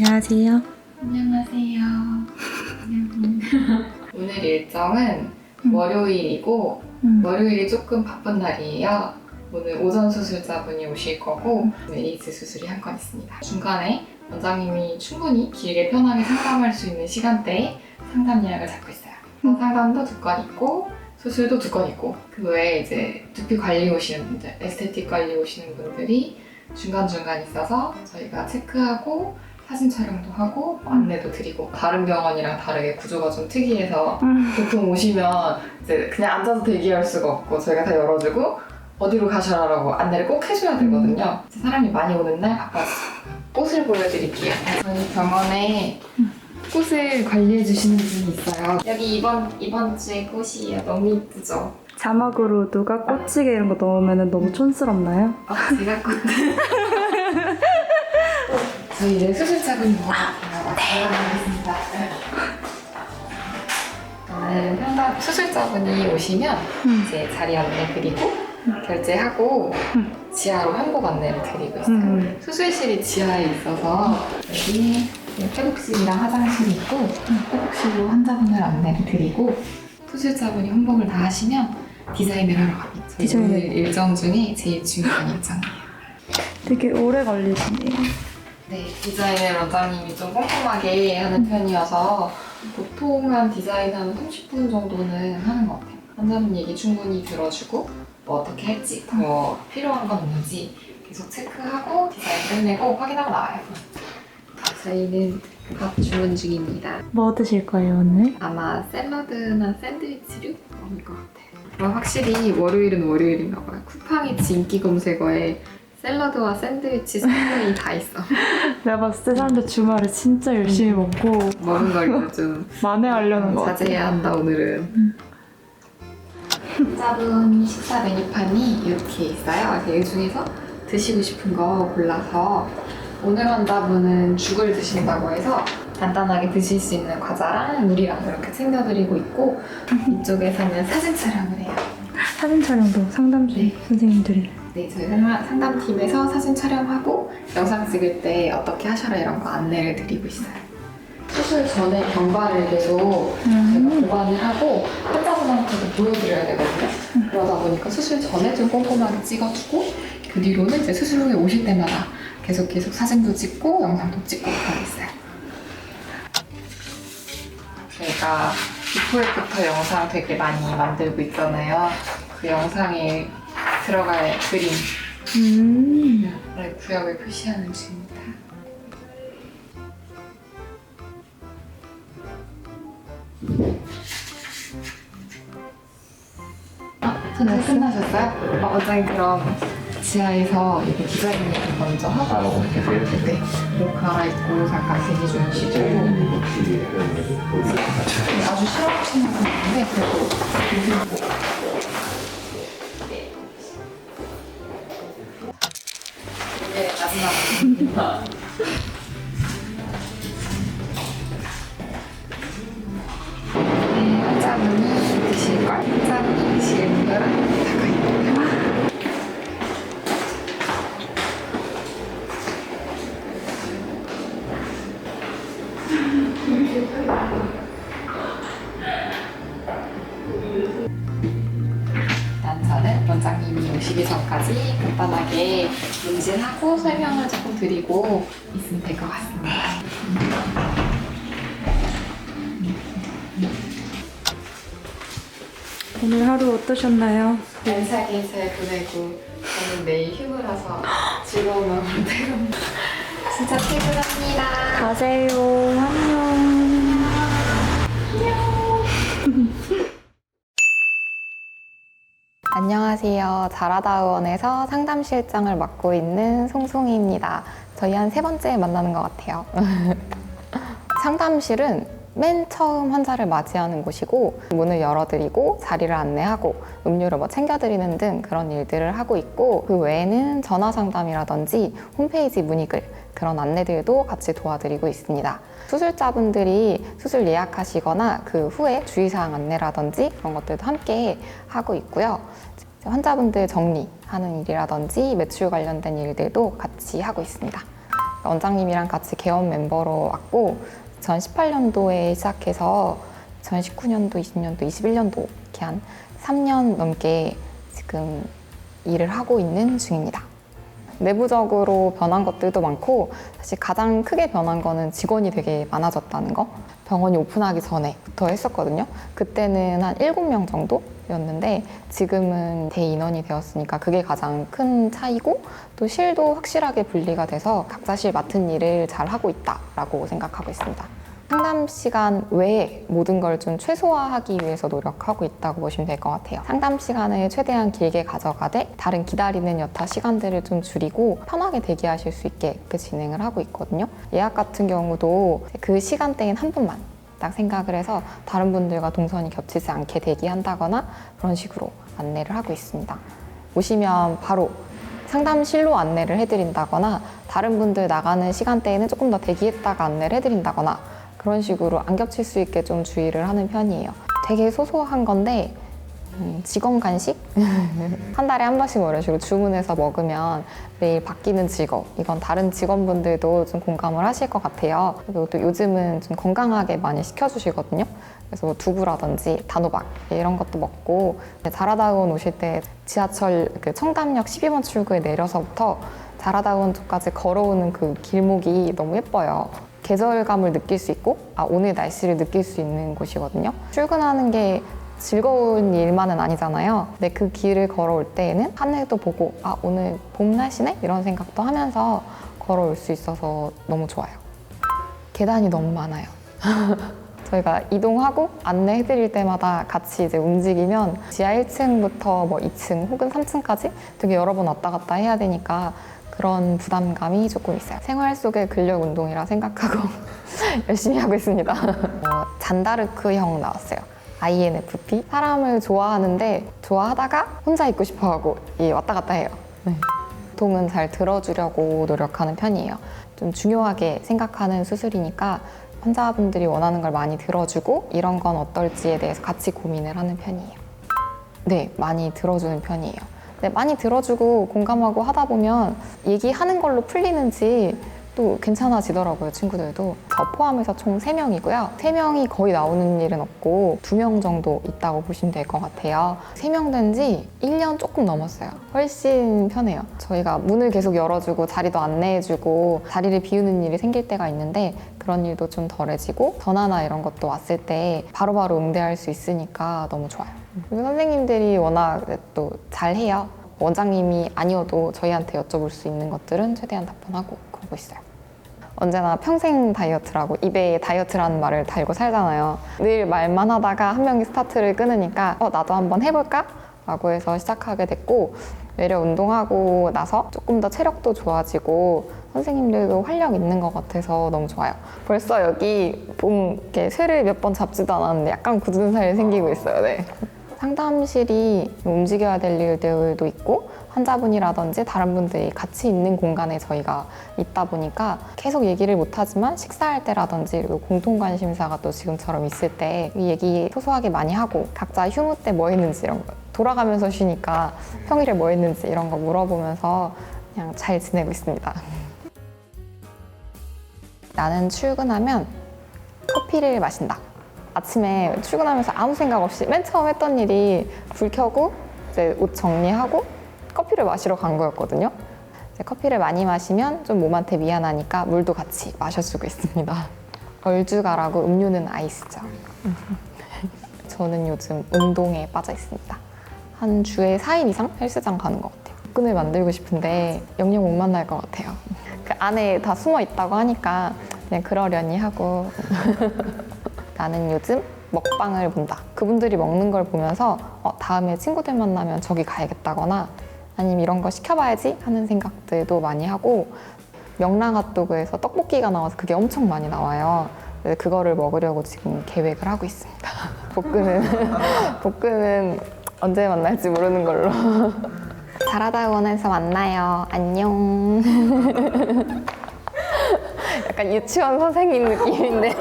안녕하세요. 안녕하세요. 오늘 일정은 음. 월요일이고 음. 월요일이 조금 바쁜 날이에요. 오늘 오전 수술자분이 오실 거고 메리츠 수술이 한 건 있습니다. 중간에 원장님이 충분히 길게 편하게 상담할 수 있는 시간대에 상담 예약을 잡고 있어요. 그래서 상담도 두 건 있고 수술도 두 건 있고 그 외에 이제 두피 관리 오시는 분들, 에스테틱 관리 오시는 분들이 중간중간 있어서 저희가 체크하고 사진 촬영도 하고 뭐 안내도 드리고 다른 병원이랑 다르게 구조가 좀 특이해서 음. 보통 오시면 이제 그냥 앉아서 대기할 수가 없고 저희가 다 열어주고 어디로 가셔라라고 안내를 꼭 해줘야 되거든요. 이제 사람이 많이 오는 날 바빠서 꽃을 보여드릴게요. 저희 병원에 꽃을 관리해 주시는 분이 있어요. 여기 이번 이번 주에 꽃이에요. 너무 이쁘죠? 자막으로 누가 꽃찌개 이런 거 넣으면 너무 촌스럽나요? 아, 제가 꽃. 저희 이제 수술자분이 먹어볼게요. 네, 알겠습니다. 오늘 상담 수술자분이 오시면 음. 이제 자리 안내 드리고 결제하고 음. 지하로 환복 안내를 드리고 있어요. 음. 수술실이 지하에 있어서 여기 회복실이랑 화장실이 있고 회복실로 환자분을 안내를 드리고 수술자분이 환복을 다 하시면 디자인을 하러 갑니다. 저희 디자인을. 오늘 일정 중에 제일 중요한 일정이에요. 되게 오래 걸리시네요. 네, 디자인을 원장님이 좀 꼼꼼하게 하는 편이어서 보통 한 디자인 한 30분 정도는 하는 것 같아요. 환자분 얘기 충분히 들어주고 뭐 어떻게 할지 더 필요한 건 없는지 계속 체크하고 디자인 끝내고 확인하고 나와요. 저희는 밥 주문 중입니다. 뭐 드실 거예요 오늘? 아마 샐러드나 샌드위치류 먹을 것 같아요. 확실히 월요일은 월요일인가 봐요. 쿠팡이츠 인기 검색어에 샐러드와 샌드위치 성분이 다 있어. 내가 봤을 때 사람들 주말에 진짜 열심히 먹고 먹은 걸 요즘 만회하려는 거 같아. 자제해야 한다 오늘은. 음. 환자분 식사 메뉴판이 이렇게 있어요. 그래서 이 중에서 드시고 싶은 거 골라서 오늘 환자분은 죽을 드신다고 해서 간단하게 드실 수 있는 과자랑 물이랑 이렇게 챙겨드리고 있고 이쪽에서는 사진 촬영을 해요. 사진 촬영도 상담실 네. 선생님들이. 네, 저희 상담- 상담팀에서 사진 촬영하고 영상 찍을 때 어떻게 하셔라 이런 거 안내를 드리고 있어요. 수술 전에 경과를 계속 제가 보관을 하고 환자분한테도 보여드려야 되거든요. 그러다 보니까 수술 전에 좀 꼼꼼하게 찍어주고 그 뒤로는 이제 수술 후에 오실 때마다 계속 계속 사진도 찍고 영상도 찍고 하고 있어요. 저희가 비포 애프터 영상 되게 많이 만들고 있잖아요. 그 영상에 들어갈 그림 음. 를 구역을 표시하는 중입니다. 아, 선생 끝나셨어요? 어, 원장님 그럼 지하에서 이렇게 얘기 먼저 하고 네, 옷 갈아입고 잠깐 대기 중이시죠? 네, 아주 싫어하시는 분인데 그래도 이게 마지막 네, 환자분이 드 간단하게 문진하고 설명을 조금 드리고 있으면 될 것 같습니다. 오늘 하루 어떠셨나요? 연사기 잘 보내고 저는 내일 휴무라서 즐거운 마음으로 퇴근. 진짜 퇴근합니다. 가세요. 안녕. 안녕 하세요. 자라다의원에서 상담실장을 맡고 있는 송송이입니다. 저희 한 세 번째 만나는 것 같아요. 상담실은 맨 처음 환자를 맞이하는 곳이고 문을 열어드리고 자리를 안내하고 음료를 뭐 챙겨드리는 등 그런 일들을 하고 있고 그 외에는 전화 상담이라든지 홈페이지 문의글 그런 안내들도 같이 도와드리고 있습니다. 수술자분들이 수술 예약하시거나 그 후에 주의사항 안내라든지 그런 것들도 함께 하고 있고요. 환자분들 정리하는 일이라든지 매출 관련된 일들도 같이 하고 있습니다. 원장님이랑 같이 개원 멤버로 왔고 2018년도에 시작해서 2019년도, 20년도, 21년도 이렇게 한 3년 넘게 지금 일을 하고 있는 중입니다. 내부적으로 변한 것들도 많고 사실 가장 크게 변한 거는 직원이 되게 많아졌다는 거. 병원이 오픈하기 전에부터 했었거든요. 그때는 한 7명 정도 였는데 지금은 대인원이 되었으니까 그게 가장 큰 차이고 또 실도 확실하게 분리가 돼서 각자 실 맡은 일을 잘 하고 있다라고 생각하고 있습니다. 상담 시간 외에 모든 걸 좀 최소화하기 위해서 노력하고 있다고 보시면 될 것 같아요. 상담 시간을 최대한 길게 가져가되 다른 기다리는 여타 시간들을 좀 줄이고 편하게 대기하실 수 있게 그 진행을 하고 있거든요. 예약 같은 경우도 그 시간대엔 한 분만 딱 생각을 해서 다른 분들과 동선이 겹치지 않게 대기한다거나 그런 식으로 안내를 하고 있습니다. 오시면 바로 상담실로 안내를 해드린다거나 다른 분들 나가는 시간대에는 조금 더 대기했다가 안내를 해드린다거나 그런 식으로 안 겹칠 수 있게 좀 주의를 하는 편이에요. 되게 소소한 건데 음, 직원 간식? 한 달에 한 번씩 뭐 이런 식으로 주문해서 먹으면 매일 바뀌는 직업. 이건 다른 직원분들도 좀 공감을 하실 것 같아요. 그리고 또 요즘은 좀 건강하게 많이 시켜주시거든요. 그래서 뭐 두부라든지 단호박 이런 것도 먹고 자라다운 오실 때 지하철 그 청담역 12번 출구에 내려서부터 자라다운 쪽까지 걸어오는 그 길목이 너무 예뻐요. 계절감을 느낄 수 있고 아 오늘 날씨를 느낄 수 있는 곳이거든요. 출근하는 게 즐거운 일만은 아니잖아요. 근데 그 길을 걸어올 때에는 하늘도 보고 아 오늘 봄 날씨네 이런 생각도 하면서 걸어올 수 있어서 너무 좋아요. 계단이 너무 많아요. 저희가 이동하고 안내해드릴 때마다 같이 이제 움직이면 지하 1층부터 뭐 2층 혹은 3층까지 되게 여러 번 왔다 갔다 해야 되니까 그런 부담감이 조금 있어요. 생활 속의 근력 운동이라 생각하고 열심히 하고 있습니다. 어, 잔다르크형 나왔어요. INFP. 사람을 좋아하는데 좋아하다가 혼자 있고 싶어 하고 이 왔다 갔다 해요. 네. 보통은 잘 들어주려고 노력하는 편이에요. 좀 중요하게 생각하는 수술이니까 환자분들이 원하는 걸 많이 들어주고 이런 건 어떨지에 대해서 같이 고민을 하는 편이에요. 네, 많이 들어주는 편이에요. 네, 많이 들어주고 공감하고 하다 보면 얘기하는 걸로 풀리는지 또 괜찮아지더라고요, 친구들도. 저 포함해서 총 3명이고요. 3명이 거의 나오는 일은 없고 2명 정도 있다고 보시면 될 것 같아요. 3명 된 지 1년 조금 넘었어요. 훨씬 편해요. 저희가 문을 계속 열어주고 자리도 안내해주고 자리를 비우는 일이 생길 때가 있는데 그런 일도 좀 덜해지고 전화나 이런 것도 왔을 때 바로바로 응대할 수 있으니까 너무 좋아요. 그리고 선생님들이 워낙 또 잘해요. 원장님이 아니어도 저희한테 여쭤볼 수 있는 것들은 최대한 답변하고 그러고 있어요. 언제나 평생 다이어트라고 입에 다이어트라는 말을 달고 살잖아요. 늘 말만 하다가 한 명이 스타트를 끊으니까 어 나도 한번 해볼까? 라고 해서 시작하게 됐고 외려 운동하고 나서 조금 더 체력도 좋아지고 선생님들도 활력 있는 것 같아서 너무 좋아요. 벌써 여기 몸 이렇게 쇠를 몇 번 잡지도 않았는데 약간 굳은 살이 생기고 있어요. 네. 상담실이 움직여야 될 일들도 있고 환자분이라든지 다른 분들이 같이 있는 공간에 저희가 있다 보니까 계속 얘기를 못하지만 식사할 때라든지 그리고 공통 관심사가 또 지금처럼 있을 때 이 얘기 소소하게 많이 하고 각자 휴무 때 뭐 했는지 이런 거 돌아가면서 쉬니까 평일에 뭐 했는지 이런 거 물어보면서 그냥 잘 지내고 있습니다. 나는 출근하면 커피를 마신다. 아침에 출근하면서 아무 생각 없이 맨 처음 했던 일이 불 켜고 이제 옷 정리하고 커피를 마시러 간 거였거든요. 커피를 많이 마시면 좀 몸한테 미안하니까 물도 같이 마셔주고 있습니다. 얼주가라고 음료는 아이스죠. 저는 요즘 운동에 빠져 있습니다. 한 주에 4일 이상 헬스장 가는 것 같아요. 끈을 만들고 싶은데 영영 못 만날 것 같아요. 그 안에 다 숨어 있다고 하니까 그냥 그러려니 하고 나는 요즘 먹방을 본다. 그분들이 먹는 걸 보면서 어, 다음에 친구들 만나면 저기 가야겠다거나 아니면 이런 거 시켜봐야지 하는 생각들도 많이 하고 명랑핫도그에서 떡볶이가 나와서 그게 엄청 많이 나와요. 그거를 먹으려고 지금 계획을 하고 있습니다. 볶음은 볶음은 언제 만날지 모르는 걸로. 자라다 원에서 만나요. 안녕. 약간 유치원 선생님 느낌인데요.